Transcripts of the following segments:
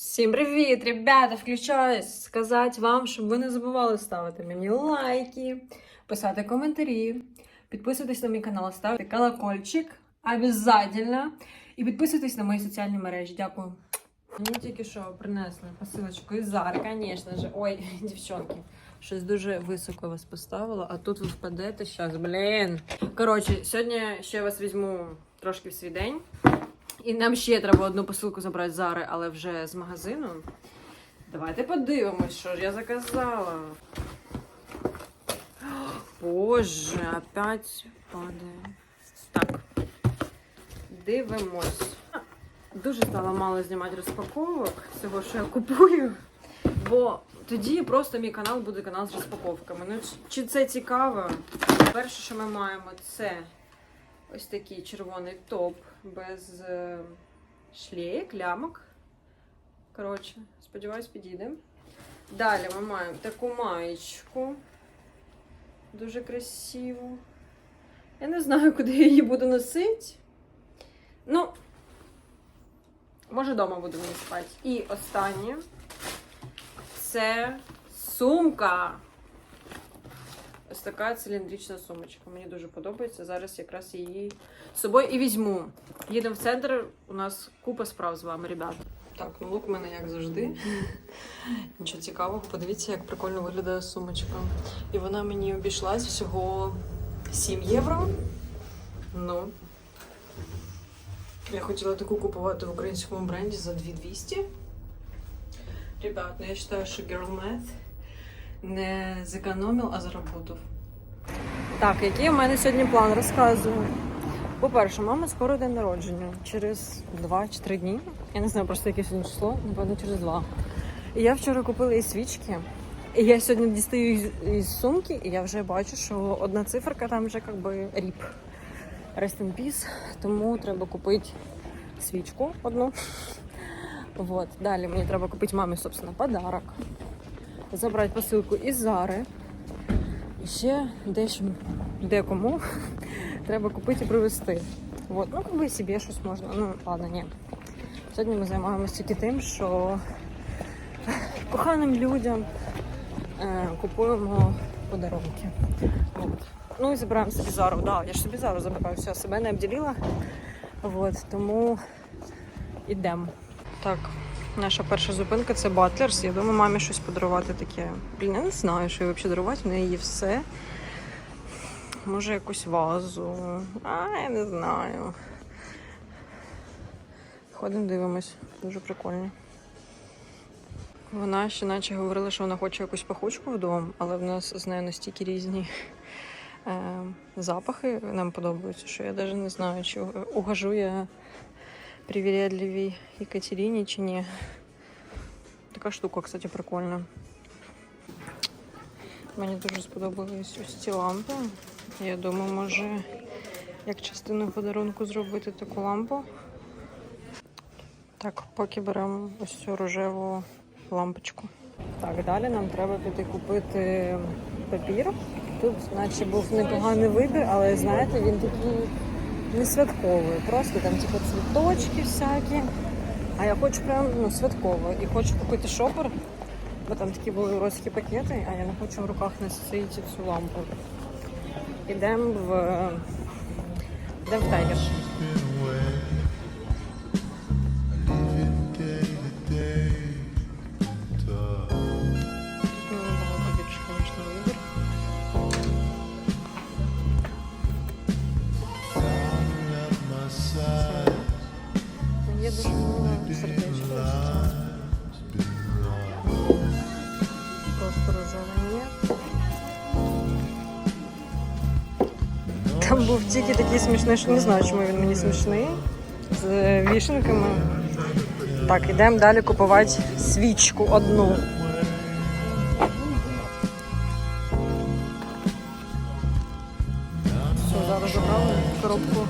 Всім привіт, ребята! Включаюсь сказати вам, щоб ви не забували ставити мені лайки, писати коментарі, підписуйтесь на мій канал, ставити колокольчик обязательно. І підписуйтесь на мої соціальні мережі. Дякую. Мені тільки що принесли посилочку із Зари, звісно ж. Ой, дівчонки. Щось дуже високо вас поставила, а тут ви впадете зараз, блін. Коротше, сьогодні ще вас візьму трошки в свій день. І нам ще треба одну посилку забрати з Зари, але вже з магазину. Давайте подивимось, що ж я заказала. Боже, опять падає. Так. Дивимось. Дуже стало мало знімати розпаковок всього, що я купую. Бо тоді просто мій канал буде канал з розпаковками. Ну, чи це цікаво? Перше, що ми маємо, це ось такий червоний топ без е, шлеєк, лямок. Коротше, сподіваюсь, підійде. Далі ми маємо таку маєчку. Дуже красиву. Я не знаю, куди я її буду носити. Ну, може, вдома буду мені спати. І останнє це сумка. Ось така циліндрична сумочка. Мені дуже подобається. Зараз якраз її з собою і візьму. Їдемо в центр. У нас купа справ з вами, ребята. Так, ну лук у мене як завжди. Нічого цікавого. Подивіться, як прикольно виглядає сумочка. І вона мені обійшлась всього 7 євро. Ну. Я хотіла таку купувати в українському бренді за 2200. Ребят, ну я вважаю, що Girl Math не зекономив, а заработав. Так, який у мене сьогодні план розказую. По-перше, мама скоро день народження. Через 2 чи 3 дні. Я не знаю просто яке сьогодні число, напевно, через 2. І я вчора купила їй свічки. І я сьогодні дістаю із, із сумки, і я вже бачу, що одна циферка там вже як би ріп. Rest in peace. Тому треба купити свічку одну. Вот. Далі мені треба купити мамі, собственно, подарок. Забрати посилку із Зари. І ще дещо декому треба купити і привезти. Вот. Ну, якби собі щось можна. Ну, ладно, ні. Сьогодні ми займаємося тільки тим, що коханим людям е, купуємо подарунки. От. Ну і забираємо собі зару. Да, я ж собі зару забираю, все, себе не обділила. Вот, тому йдемо. Так, наша перша зупинка це Батлерс. Я думаю, мамі щось подарувати таке. Блін, я не знаю, що їй взагалі дарувати. В неї є все. Може, якусь вазу. А, я не знаю. Ходимо, дивимось. Дуже прикольно. Вона ще наче говорила, що вона хоче якусь пахучку вдома, але в нас з нею настільки різні е, запахи нам подобаються, що я навіть не знаю, чи угожу я привередливій Екатерині чи ні. Така штука, кстати, прикольна. Мені дуже сподобались ось ці лампи. Я думаю, може як частину подарунку зробити таку лампу. Так, поки беремо ось цю рожеву лампочку. Так, далі нам треба піти купити папір. Тут, наче був непоганий вибір, але знаєте, він такий не святковую, Просто там типу цвіточки всякі. А я хочу прям ну, святково. І хочу купити шопер, бо там такі були уродські пакети, а я не хочу в руках носити всю лампу. Ідемо в Йдемо в Тайгер. Сердечко. Просто рожеве. Там був тільки такий смішний, що не знаю, чому він мені смішний. З вішенками. Так, йдемо далі купувати свічку одну. Все, зараз забрала коробку.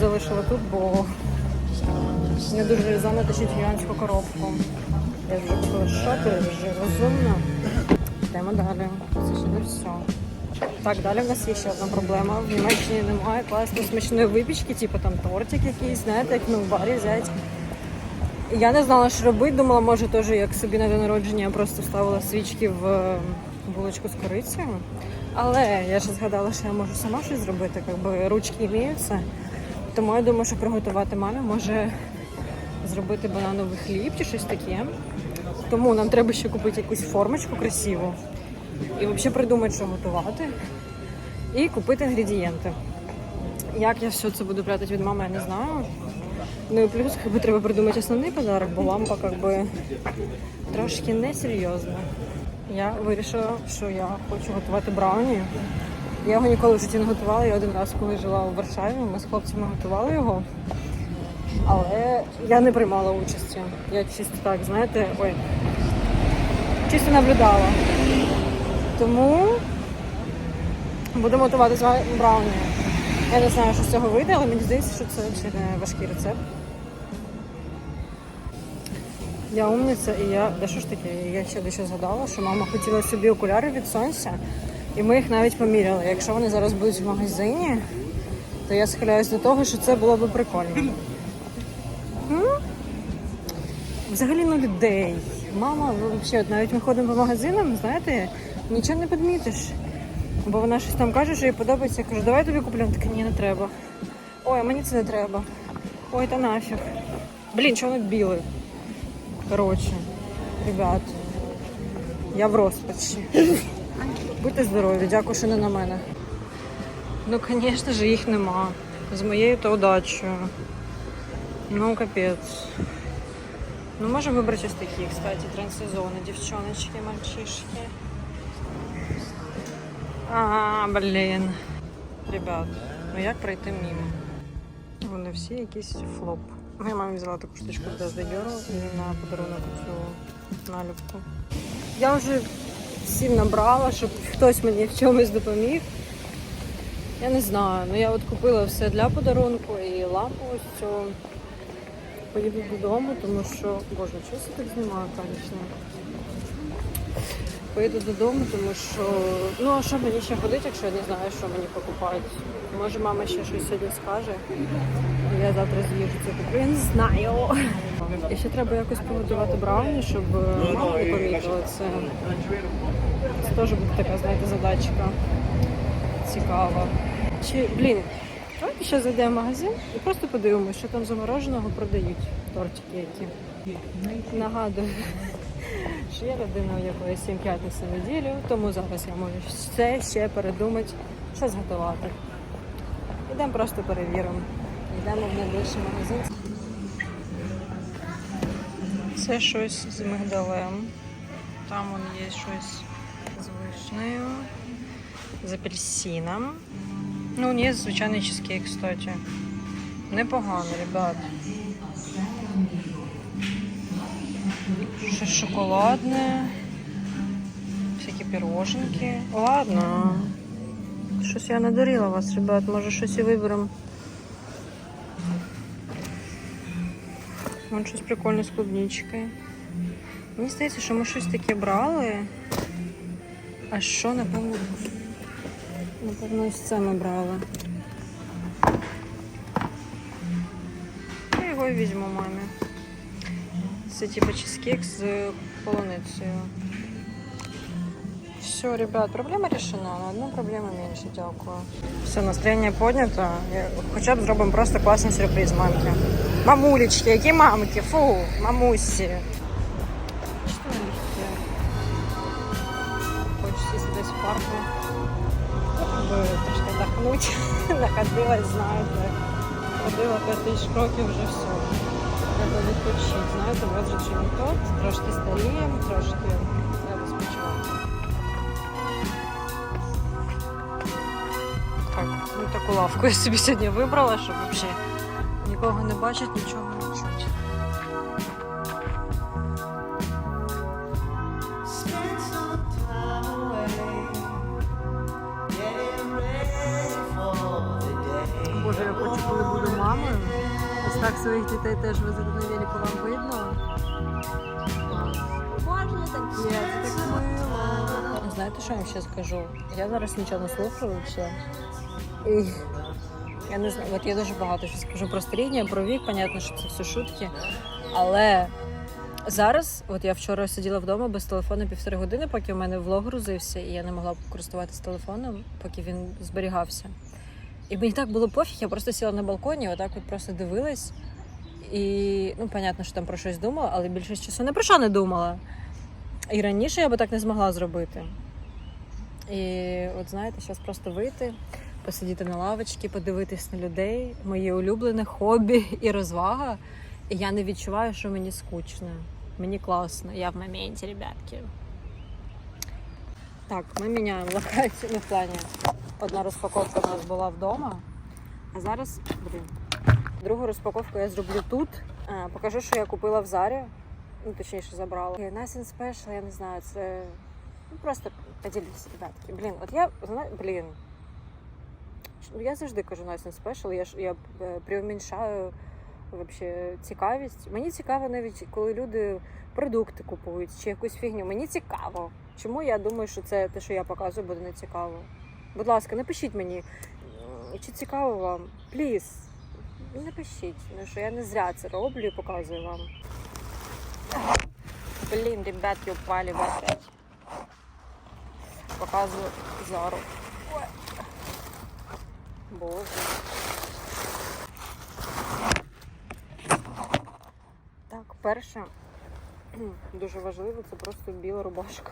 Залишила тут, бо не дуже різано тащить гігантську коробку. Я вже купила шопер, вже розумно. Йдемо далі. Це ще не все. Так, далі в нас є ще одна проблема. В Німеччині немає класної смачної випічки, типу там тортик якийсь, знаєте, як ми в барі взяти. Я не знала, що робити. Думала, може, теж як собі на день народження я просто ставила свічки в е, булочку з корицею. Але я ж згадала, що я можу сама щось зробити, якби ручки іміються. Тому я думаю, що приготувати мамі може зробити банановий хліб чи щось таке. Тому нам треба ще купити якусь формочку красиву і взагалі придумати, що готувати. І купити інгредієнти. Як я все це буду прятати від мами, я не знаю. Ну і плюс бы, треба придумати основний подарок, бо лампа как би, трошки несерйозна. Я вирішила, що я хочу готувати брауні. Я його ніколи в житті не готувала. Я один раз, коли жила у Варшаві, ми з хлопцями готували його. Але я не приймала участі. Я чисто так, знаєте, ой, чисто наблюдала. Тому будемо готувати з вами брауні. Я не знаю, що з цього вийде, але мені здається, що це чи не важкий рецепт. Я умниця і я. Да що ж таке? Я ще дещо згадала, що мама хотіла собі окуляри від сонця, і ми їх навіть поміряли. Якщо вони зараз будуть в магазині, то я схиляюсь до того, що це було б прикольно. Взагалі на людей. Мама, ви взагалі, навіть ми ходимо по магазинам, знаєте, нічого не підмітиш. Бо вона щось там каже, що їй подобається. Я кажу, давай тобі куплю. Вона така, ні, не треба. Ой, а мені це не треба. Ой, та нафіг. Блін, чого воно біле? Коротше, ребят, я в розпачі. Будьте здорові, дякую, що не на мене. Ну, звісно ж, їх нема. З моєю то удачею. Ну, капець. Ну, можемо вибрати ось такі, кстати, транссезони, дівчоночки, мальчишки. А, блін. Ребят, ну як пройти мимо? Вони всі якісь флоп. Моя мама взяла таку штучку для і на подарунок цю наліпку. Я вже всім набрала, щоб хтось мені в чомусь допоміг. Я не знаю, ну я от купила все для подарунку і лампу ось цю. Поїду додому, тому що, боже, чого я так знімаю, звісно. Поїду додому, тому що ну а що мені ще ходити, якщо я не знаю, що мені покупають. Може, мама ще щось сьогодні скаже. Я завтра з'їжджу це куплю. Я не знаю. І ще треба якось приготувати брауні, щоб е, мама не помітила це. Це теж буде така, знаєте, задачка цікава. Чи, блін, давайте ще зайдемо в магазин і просто подивимося, що там замороженого продають тортики які. Нагадую, що я людина, у якої 7 п'ятниць на неділю, тому зараз я можу все ще передумати, що зготувати. Йдемо просто перевіримо. Йдемо в найближчий магазин. Це щось з мигдалем. Там вон є щось з вишнею, з апельсином. Ну, є звичайний чизкейк, кстати. Непогано, ребят. Щось шоколадне. Всякі пироженки. Ладно. Щось я надурила вас, ребят. Може щось і виберемо. Вон щось прикольне з клубничкою. Мені здається, що ми щось таке брали. А що, напевно, напевно, ось це ми брали. Я його і візьму мамі. Це типу чизкейк з полуницею. Все, ребят, проблема решена. На одну проблему меньше, дякую. Все, настроєння поднято. Я- Хоча б зробимо просто класний сюрприз мамки. Мамулечки, які мамки? Фу, мамусі. Хочеш сісти десь в парку. Вдохнути. Находилась, знаєте. Ходила 5 тисяч кроків вже все. Треба відпочити. Знаєте, вже не тот, трошки старіємо, трошки треба спочивати. Так, ну таку лавку я собі сьогодні вибрала, щоб взагалі нікого не бачити, нічого не так своїх дітей теж возити на велику вам видно. Боже, таке, це так мило. Знаєте, що я вам ще скажу? Я зараз нічого не слухаю взагалі. І я не знаю, от я дуже багато що скажу про старіння, про вік, понятно, що це все шутки. Але зараз, от я вчора сиділа вдома без телефону півтори години, поки у мене влог грузився, і я не могла користуватися телефоном, поки він зберігався. І мені так було пофіг, я просто сіла на балконі, отак от просто дивилась. І ну, понятно, що там про щось думала, але більшість часу не про що не думала. І раніше я би так не змогла зробити. І от знаєте, зараз просто вийти, посидіти на лавочці, подивитись на людей, моє улюблене хобі і розвага. І я не відчуваю, що мені скучно. Мені класно, я в моменті, ребятки. Так, ми міняємо локацію. Ну, в плані, одна розпаковка у нас була вдома, а зараз, блін, другу розпаковку я зроблю тут. А, покажу, що я купила в Зарі. Ну, точніше, забрала. Nice and Special, я не знаю, це. Ну, просто поділюся, ребятки. Блін, от я, зна... блін. Ну, я завжди кажу and Special, я, я е, преуменьшаю вообще цікавість. Мені цікаво навіть, коли люди продукти купують чи якусь фігню. Мені цікаво. Чому я думаю, що це те, що я показую, буде не цікаво? Будь ласка, напишіть мені, чи цікаво вам. Пліз. Напишіть, ну що я не зря це роблю і показую вам. Блін, ребятки, упали в опять. Показую зару. Ой. Боже. Так, перше, дуже важливо, це просто біла рубашка.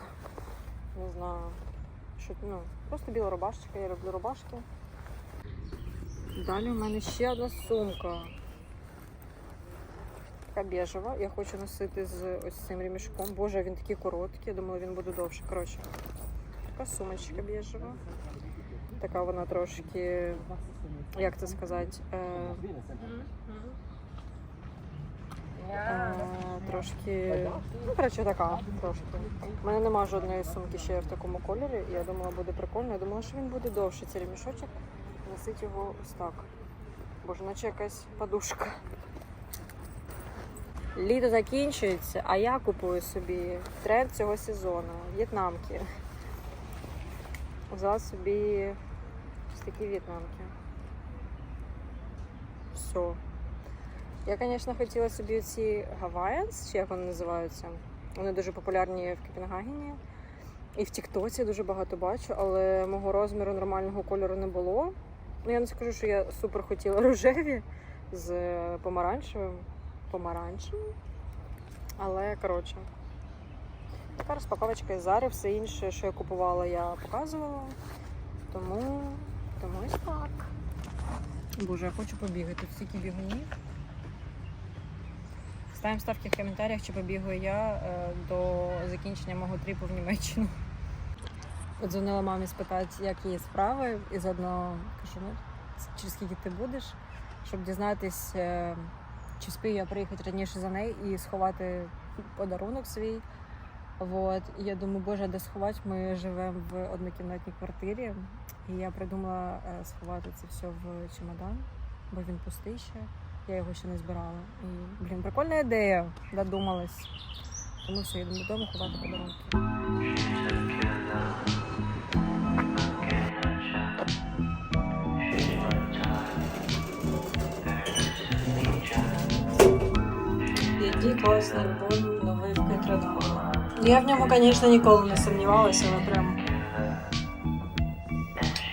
Не знаю. Що, ну, просто біла рубашечка, я люблю рубашки. Далі в мене ще одна сумка. Така бежева. Я хочу носити з ось цим ремішком. Боже, він такий короткий, я думала, він буде довше. Коротше, така сумочка бежева. Така вона трошки, як це сказати, е, е, трошки. Ну, коротше, така трошки. У мене нема жодної сумки ще в такому кольорі. і Я думала, буде прикольно. Я думала, що він буде довше, цей ремішочок. Носить його ось так. Боже, наче якась подушка. Літо закінчується, а я купую собі тренд цього сезону в'єтнамки. Взяла собі ось такі в'єтнамки. Все. Я, звісно, хотіла собі ці Hawaiians, чи як вони називаються. Вони дуже популярні в Копенгагені. І в Тіктоці дуже багато бачу, але мого розміру нормального кольору не було. Ну, я не скажу, що я супер хотіла рожеві з помаранчевим. Помаранчевим. Але коротше. Така розпаковочка із Зари, все інше, що я купувала, я показувала. Тому, тому ось так. Боже, я хочу побігати. Стільки бігунів. Ставимо ставки в коментарях, чи побігаю я е, до закінчення мого тріпу в Німеччину. От дзвонила мамі спитати, як її справи, і заодно кажу, ну, через скільки ти будеш, щоб дізнатись, е, чи спію я приїхати раніше за нею і сховати подарунок свій. Вот. І я думаю, боже, де сховати? Ми живемо в однокімнатній квартирі. І я придумала е, сховати це все в чемодан, бо він пустий ще. Я його ще не збирала. І, блін, прикольна ідея, додумалась. Тому все, йдемо додому ховати подарунки. Класний альбом новий в Кетренал. Я в ньому, звісно, ніколи не сумнівалася, але прям.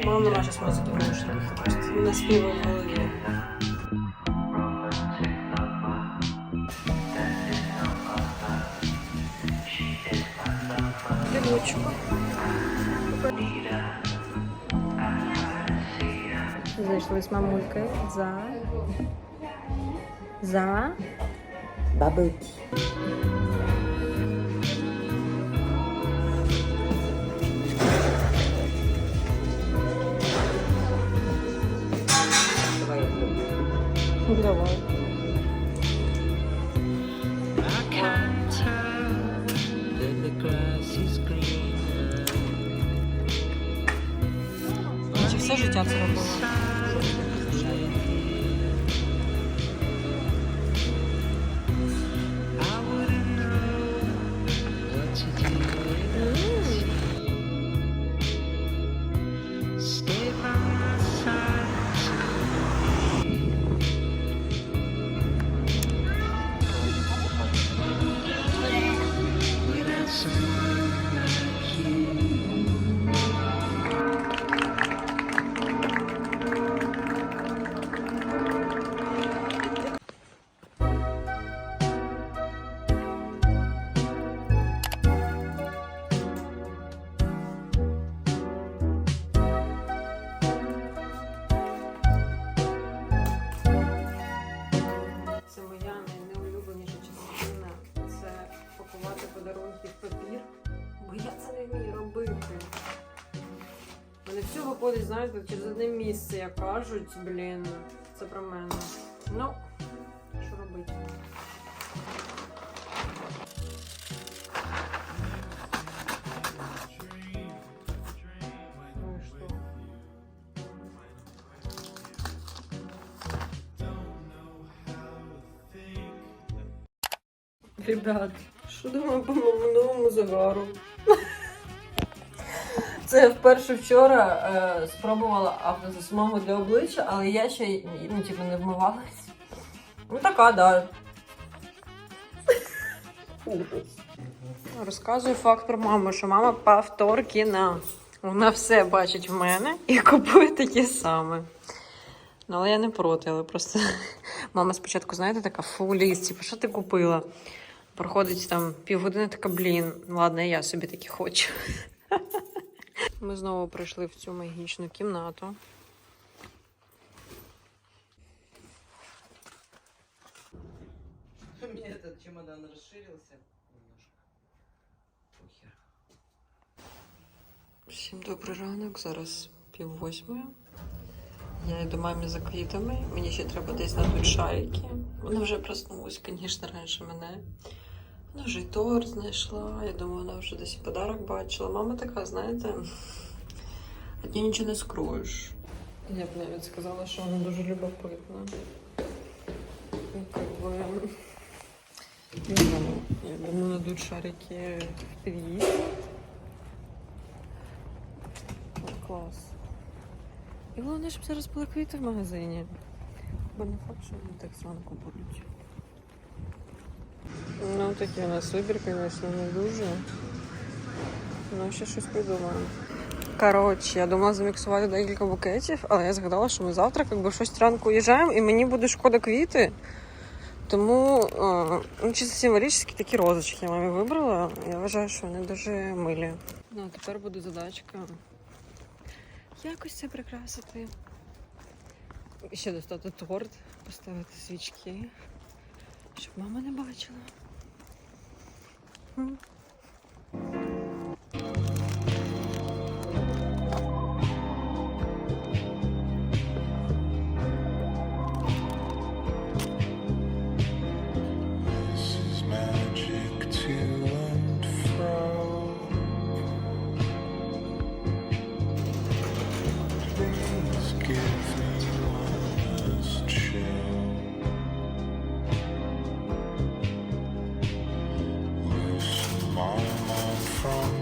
Мене нема зараз музики наушниках, просто не в голові. Дівочку. Зайшли з мамулькою за. За. Tea. Давай Чи все життя це проходить, знаєте, через одне місце, як кажуть, блін, це про мене. Ну, що робити? Ребят, що думаю по моєму новому загару? Це вперше вчора е, спробувала автозасмагу для обличчя, але я ще ну, типу, не вмивалась. Ну така, да. Розказую факт про маму, що мама повторкіна. Вона все бачить в мене і купує таке саме. Ну, але я не проти, але просто мама спочатку, знаєте, така фу, ліс, типу, що ти купила? Проходить там півгодини, така, блін, ладно, я собі таки хочу. Ми знову прийшли в цю магічну кімнату. У меня этот чемодан расширился немножко. Похер. Всім добрий ранок, зараз пів восьмої. Я йду мамі за квітами. Мені ще треба десь надуть шарики. Вона вже проснулась, звісно, раніше мене. Й торт знайшла. Я думаю, вона вже десь подарок бачила. Мама така, знаєте, від неї нічого не скроєш. Я б навіть сказала, що вона дуже любопитна. Ну, как не знаю, я думаю, надуть шарики в під'їзд. От клас. І головне, щоб зараз були квіти в магазині. Бо не факт, що вони так зранку будуть. Ну, такий у нас вибір, звісно, не дуже. Ну, ще щось придумаємо. Коротше, я думала заміксувати декілька букетів, але я згадала, що ми завтра якби в 6 ранку уїжджаємо, і мені буде шкода квіти. Тому ну, чисто символічні такі розочки я мамі вибрала. Я вважаю, що вони дуже милі. Ну, а тепер буде задачка якось це прикрасити. І Ще достати торт, поставити свічки, щоб мама не бачила. Mm-hmm. From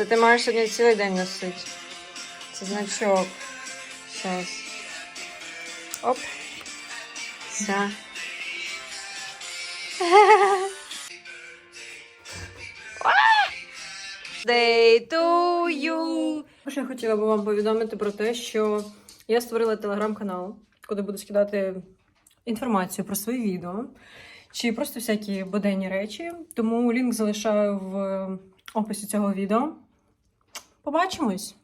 Це ти маєш сьогодні цілий день носити. Це значок. Сейчас. Оп. Все. Day to you. Я хотіла би вам повідомити про те, що я створила телеграм-канал, куди буду скидати інформацію про свої відео чи просто всякі буденні речі. Тому лінк залишаю в описі цього відео. Побачимось!